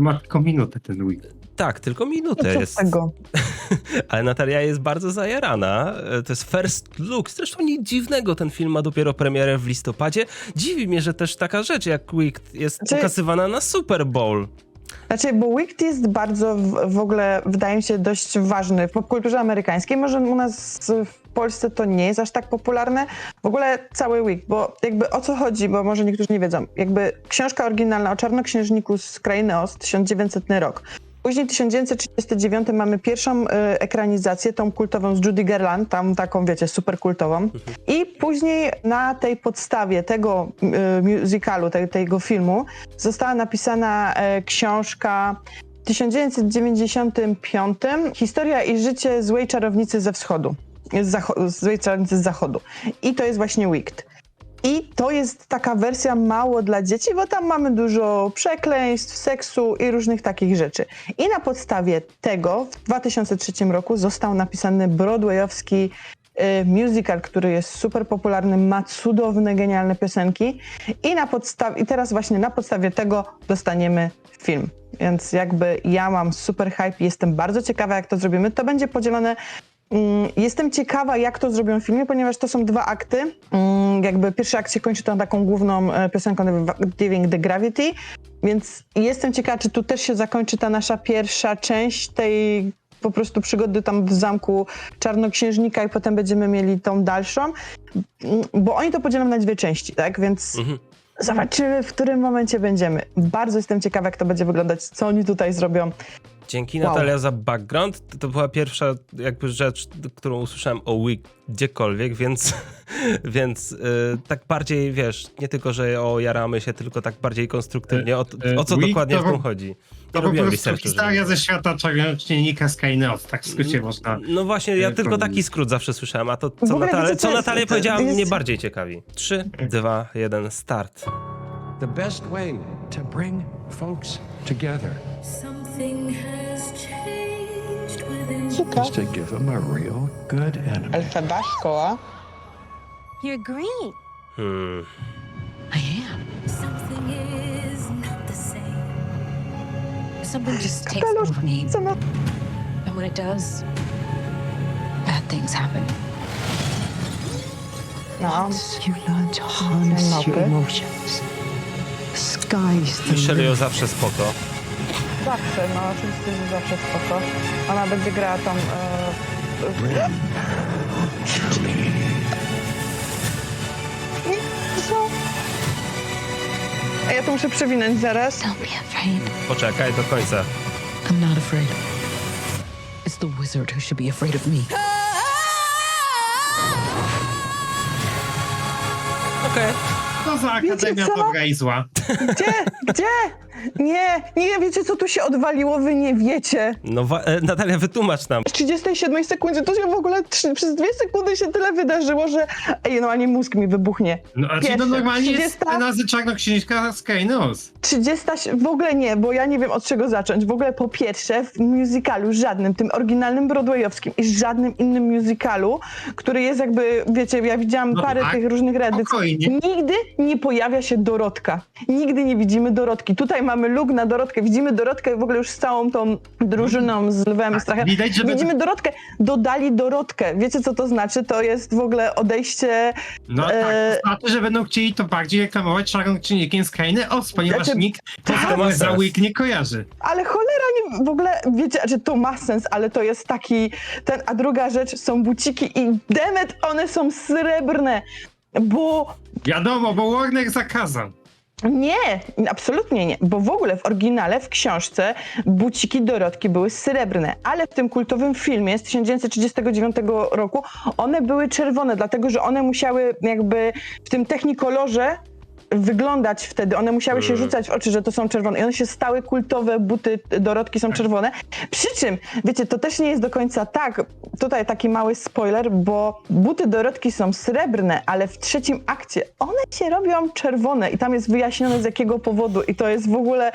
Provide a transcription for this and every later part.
To ma tylko minutę ten week. Tak, tylko minutę jest. tego? Ale Natalia jest bardzo zajarana. E, To jest first look. Zresztą nic dziwnego, ten film ma dopiero premierę w listopadzie. Dziwi mnie, że też taka rzecz jak Wicked jest Znaczy- pokazywana na Super Bowl. Znaczy, bo Wicked jest bardzo w, w ogóle, wydaje mi się, dość ważny w popkulturze amerykańskiej. Może u nas w Polsce to nie jest aż tak popularne. W ogóle cały Wicked, bo jakby o co chodzi, bo może niektórzy nie wiedzą. Jakby książka oryginalna o czarnoksiężniku z Krainy Oz, 1900 rok. Później 1939 mamy pierwszą e, ekranizację, tą kultową z Judy Garland, tam taką, wiecie, super kultową. I później na tej podstawie tego e, musicalu, te, tego filmu, została napisana e, książka w 1995 Historia i życie złej czarownicy ze wschodu. Z zacho- czarownicy z zachodu. I to jest właśnie Wicked. I to jest taka wersja mało dla dzieci, bo tam mamy dużo przekleństw, seksu i różnych takich rzeczy. I na podstawie tego w 2003 roku został napisany broadwayowski y, musical, który jest super popularny, ma cudowne, genialne piosenki. I, na podstawie, I teraz właśnie na podstawie tego dostaniemy film. Więc jakby ja mam super hype jestem bardzo ciekawa, jak to zrobimy. To będzie podzielone Jestem ciekawa, jak to zrobią w filmie, ponieważ to są dwa akty. Mm, Jakby pierwszy akt się kończy tą taką główną e, piosenką Giving the Gravity, więc jestem ciekawa, czy tu też się zakończy ta nasza pierwsza część tej po prostu przygody tam w zamku Czarnoksiężnika i potem będziemy mieli tą dalszą, Mm, bo oni to podzielą na dwie części, tak? Więc Mhm. zobaczymy, w którym momencie będziemy. Bardzo jestem ciekawa, jak to będzie wyglądać, co oni tutaj zrobią. Dzięki Wow. Natalia za background. To- To była pierwsza jakby rzecz, którą usłyszałem o Wick gdziekolwiek, więc, więc y, tak bardziej, wiesz, nie tylko, że o jaramy się, tylko tak bardziej konstruktywnie, o, E, e, o co dokładnie to w tym chodzi. To po prostu historia ze świata czarnoksiężnika Skyneos, tak w skrócie można. No właśnie, ja e, tylko taki skrót zawsze słyszałem, a to co, co Natalia powiedziała mnie bardziej ciekawi. 3, 2, 1, start. The best way to bring folks together Something has changed within Super. is to give them a real good enemy. Elfeba, szkoła. You're green. Hmm. I am. Something is not the same. Something just takes Kapelusz, over me. And when it does, bad things happen. No. You learn to harness your Okay. emotions. The Michelle ją zawsze spoko. Zawsze, no oczywiście, że zawsze spoko. Ona będzie grała tą... E... Co? A ja to muszę przewinąć zaraz. Don't be afraid. Poczekaj do końca. I'm not afraid. It's the wizard who should be afraid of me. Okej. To za Akademia co? Dobra i Zła. Gdzie? Gdzie? Nie, nie wiecie, co tu się odwaliło, wy nie wiecie. No wa- e, Natalia, wytłumacz nam. W 37 sekundzie to się w ogóle trzy, przez dwie sekundy się tyle wydarzyło, że ej, no ani mózg mi wybuchnie. No, a czy Pierwsze, to normalnie jest 30? scena ze czarnoksiężnika Skyneos. 30, w ogóle nie, bo ja nie wiem od czego zacząć. W ogóle po pierwsze w musicalu żadnym, tym oryginalnym broadwayowskim i żadnym innym musicalu, który jest jakby, wiecie, ja widziałam No parę tak, tych różnych reedycji. spokojnie. Nigdy nie pojawia się Dorotka. Nigdy nie widzimy Dorotki. Tutaj mamy luk na Dorotkę. Widzimy Dorotkę w ogóle już z całą tą drużyną, z Lwem i Strachem. Tak, widać, że Widzimy Dorotkę. Dodali Dorotkę. Wiecie co to znaczy? To jest w ogóle odejście No E, tak, to znaczy, że będą chcieli to bardziej reklamować czarnoksiężnikiem Skyneos, ponieważ Znaczy, nikt tym za. Wick nie kojarzy. Ale cholera nie, w ogóle, wiecie, że to ma sens, ale to jest taki, ten, a druga rzecz, są buciki i demet, one są srebrne, bo Wiadomo, bo Warner zakazał. Nie, absolutnie nie, bo w ogóle w oryginale, w książce buciki Dorotki były srebrne, ale w tym kultowym filmie z 1939 roku one były czerwone, dlatego że one musiały jakby w tym technikolorze wyglądać wtedy, one musiały się Mm. rzucać w oczy, że to są czerwone i one się stały kultowe, buty Dorotki są czerwone. Przy czym, wiecie, to też nie jest do końca tak, tutaj taki mały spoiler, bo buty Dorotki są srebrne, ale w trzecim akcie one się robią czerwone i tam jest wyjaśnione z jakiego powodu i to jest w ogóle,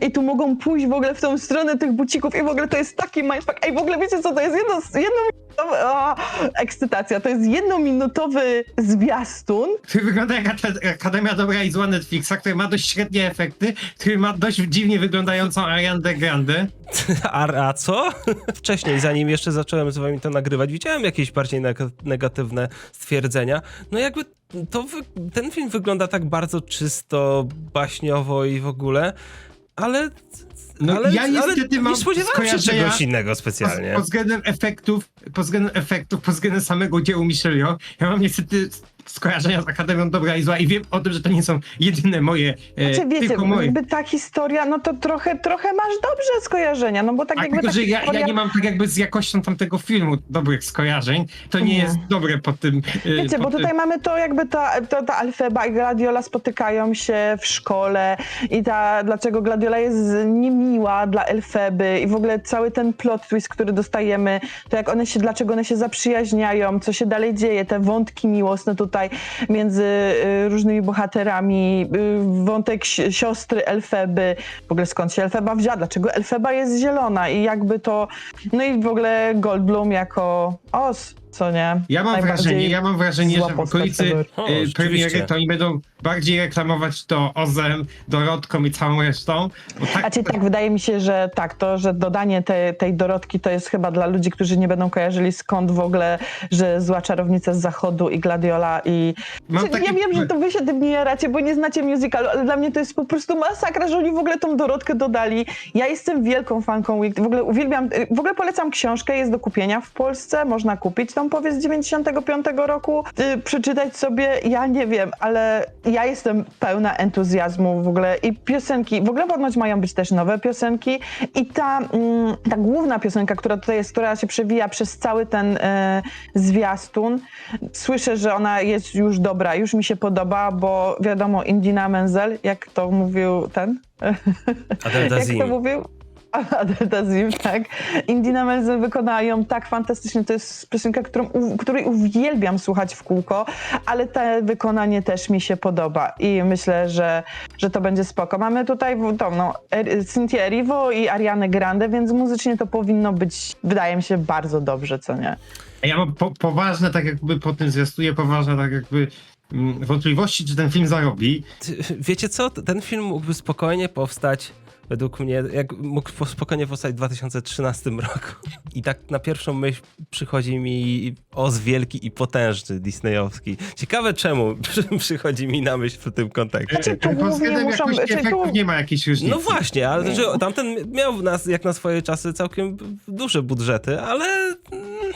i tu mogą pójść w ogóle w tą stronę tych bucików i w ogóle to jest taki mindfuck. Ej, w ogóle wiecie co, to jest jedno, jedno To, o, ekscytacja. To jest jednominutowy zwiastun. Który wygląda jak Akademia Dobra i Zła Netflixa, który ma dość średnie efekty, który ma dość dziwnie wyglądającą Arianę Grande. A, a co? Wcześniej, zanim jeszcze zacząłem z wami to nagrywać, widziałem jakieś bardziej neg- negatywne stwierdzenia. No jakby to ten film wygląda tak bardzo czysto, baśniowo i w ogóle, ale... No, ale, ja niestety ale mam nie spodziewałem się czegoś innego Pod, specjalnie. pod względem efektów, pod względem efektów, pod względem samego dziełu Michelio, ja mam niestety skojarzenia z Akademią Dobra i Zła i wiem o tym, że to nie są jedyne moje, e, Znaczy, wiecie, tylko moje. jakby ta historia, no to trochę, trochę masz dobrze skojarzenia, no bo tak A jakby tylko, ta że ja, historia... ja nie mam tak jakby z jakością tamtego filmu dobrych skojarzeń, to nie Nie. jest dobre po tym... e, Wiecie, po bo tym- tutaj mamy to jakby ta, to, ta Alfeba i Gladiola spotykają się w szkole i ta, dlaczego Gladiola jest niemiła dla Elfeby i w ogóle cały ten plot twist, który dostajemy, to jak one się, dlaczego one się zaprzyjaźniają, co się dalej dzieje, te wątki miłosne tutaj między y, różnymi bohaterami, y, wątek si- siostry Elfeby, w ogóle skąd się Elfeba wzięła, dlaczego Elfeba jest zielona? I jakby to, no i w ogóle Goldblum jako os, co nie? Ja mam Najbardziej wrażenie, ja mam wrażenie, zła że w postać okolicy tego- O, rzeczywiście. premiery to oni będą bardziej reklamować to Ozem, Dorotką i całą resztą. Bo tak, Znaczy tak, wydaje mi się, że tak, to, że dodanie te, tej Dorotki to jest chyba dla ludzi, którzy nie będą kojarzyli skąd w ogóle, że zła czarownica z zachodu i Gladiola i... Mam Znaczy, takie- Ja wiem, że to wy się tym nie jaracie, bo nie znacie musicalu, ale dla mnie to jest po prostu masakra, że oni w ogóle tą Dorotkę dodali. Ja jestem wielką fanką Wicked, w ogóle uwielbiam, w ogóle polecam książkę, jest do kupienia w Polsce, można kupić tą powieść z 95 roku, y, przeczytać sobie, ja nie wiem, ale ja jestem pełna entuzjazmu w ogóle i piosenki, w ogóle ponoć mają być też nowe piosenki i ta, mm, ta główna piosenka, która tutaj jest, która się przewija przez cały ten e, zwiastun, słyszę, że ona jest już dobra, już mi się podoba, bo wiadomo, Indina Menzel, jak to mówił ten, Adel jak to Dazim. mówił? Zim, tak. Indina Menzel wykonała ją tak fantastycznie. To jest piosenka, którą, u, której uwielbiam słuchać w kółko, ale to wykonanie też mi się podoba i myślę, że, że to będzie spoko. Mamy tutaj w- tą, no, Er- Cynthia Erivo i Arianę Grande, więc muzycznie to powinno być, wydaje mi się, bardzo dobrze, co nie? Ja mam po, poważne, tak jakby po tym zwiastuję, poważne tak jakby mm, wątpliwości, czy ten film zarobi. Wiecie co? Ten film mógłby spokojnie powstać, według mnie, jak mógł po- spokojnie powstać w 2013 roku. I tak na pierwszą myśl przychodzi mi Oz wielki i potężny disneyowski. Ciekawe czemu przychodzi mi na myśl w tym kontekście. Pod względem jakości efektów nie ma jakiejś różnicy. No właśnie, ale że tamten miał nas, jak na swoje czasy całkiem duże budżety, ale mm,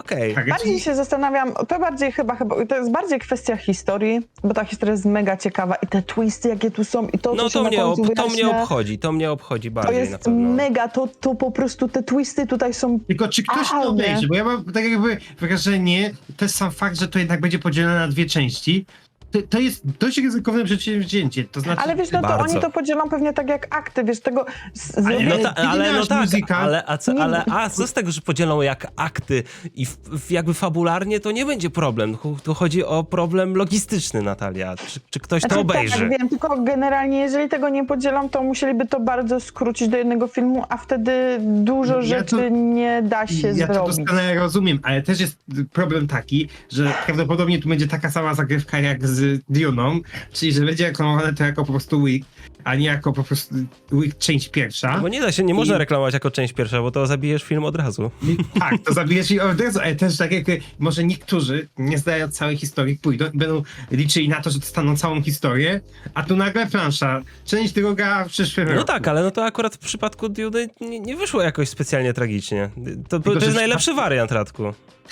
okej. Tak, Bardziej się zastanawiam, to bardziej chyba, chyba, to jest bardziej kwestia historii, bo ta historia jest mega ciekawa i te twisty, jakie tu są i to, No co się to na mnie, końcu ob, to mnie obchodzi, to mnie obchodzi To bardziej na jest pewno. mega, to, to po prostu te twisty tutaj są Tylko czy ktoś Aha, to nie. obejrzy? Bo ja mam tak jakby wrażenie, też sam fakt, że to jednak będzie podzielone na dwie części, to, to jest dość ryzykowne przedsięwzięcie. To znaczy, Ale wiesz, no to Bardzo. oni to podzielą pewnie tak jak akty, wiesz, tego... Z, Ale No ta, ale no tak, muzyka? ale, a, co, ale a co z tego, że podzielą jak akty i w, w jakby fabularnie to nie będzie problem. Tu- chodzi o problem logistyczny, Natalia. Czy, czy ktoś to Znaczy, obejrzy? Tak, wiem, tylko generalnie jeżeli tego nie podzielą, to musieliby to bardzo skrócić do jednego filmu, a wtedy dużo Ja rzeczy to- nie da się ja to zrobić. doskonale rozumiem, ale też jest problem taki, że prawdopodobnie tu będzie taka sama zagrywka jak z Duną, czyli że będzie reklamowane to jako po prostu Week, a nie jako po prostu część pierwsza. Bo nie da się, nie można I- reklamować jako część pierwsza, bo to zabijesz film od razu. I- Tak, to zabijesz i od razu, ale też tak jak może niektórzy, nie zdając całej historii, pójdą i będą liczyli na to, że dostaną całą historię, a tu nagle plansza, część druga w przyszłym No roku. tak, ale no to akurat w przypadku Dudy nie, nie wyszło jakoś specjalnie tragicznie. To, to że jest najlepszy wariant, Radku.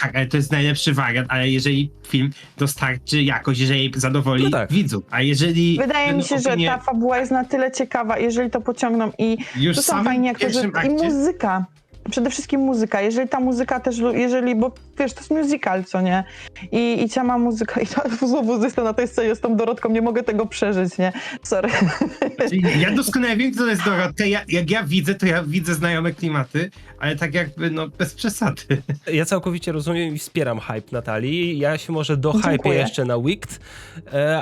Tak, ale to jest najlepszy wariant, ale jeżeli film dostarczy jakoś, jeżeli zadowoli No tak. widzów, a jeżeli... Wydaje mi się, że ta fabuła jest na tyle ciekawa, jeżeli to pociągną i Już to są samym fajni aktorzy pierwszym i akcie- muzyka. Przede wszystkim muzyka. Jeżeli ta muzyka też, jeżeli, bo wiesz, to jest musical, co nie? I, i sama muzyka, i to znowu jestem na tej scenie z tą Dorotką, nie mogę tego przeżyć, nie? Sorry. Czyli Ja doskonale wiem, kto to jest Dorotka. Ja, jak ja widzę, to ja widzę znajome klimaty, ale tak jakby, no, bez przesady. Ja całkowicie rozumiem i wspieram hype Natalii. Ja się może do hype jeszcze na Wicked,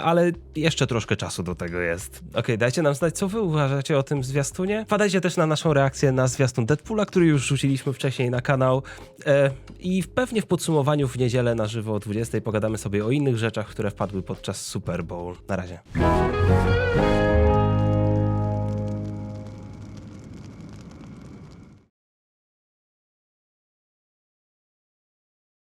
ale jeszcze troszkę czasu do tego jest. Okej, dajcie nam znać, co wy uważacie o tym zwiastunie. Wpadajcie też na naszą reakcję na zwiastun Deadpoola, który już wrzuciliśmy wcześniej na kanał. E, I pewnie w podsumowaniu w niedzielę na żywo o 20 pogadamy sobie o innych rzeczach, które wpadły podczas Super Bowl. Na razie.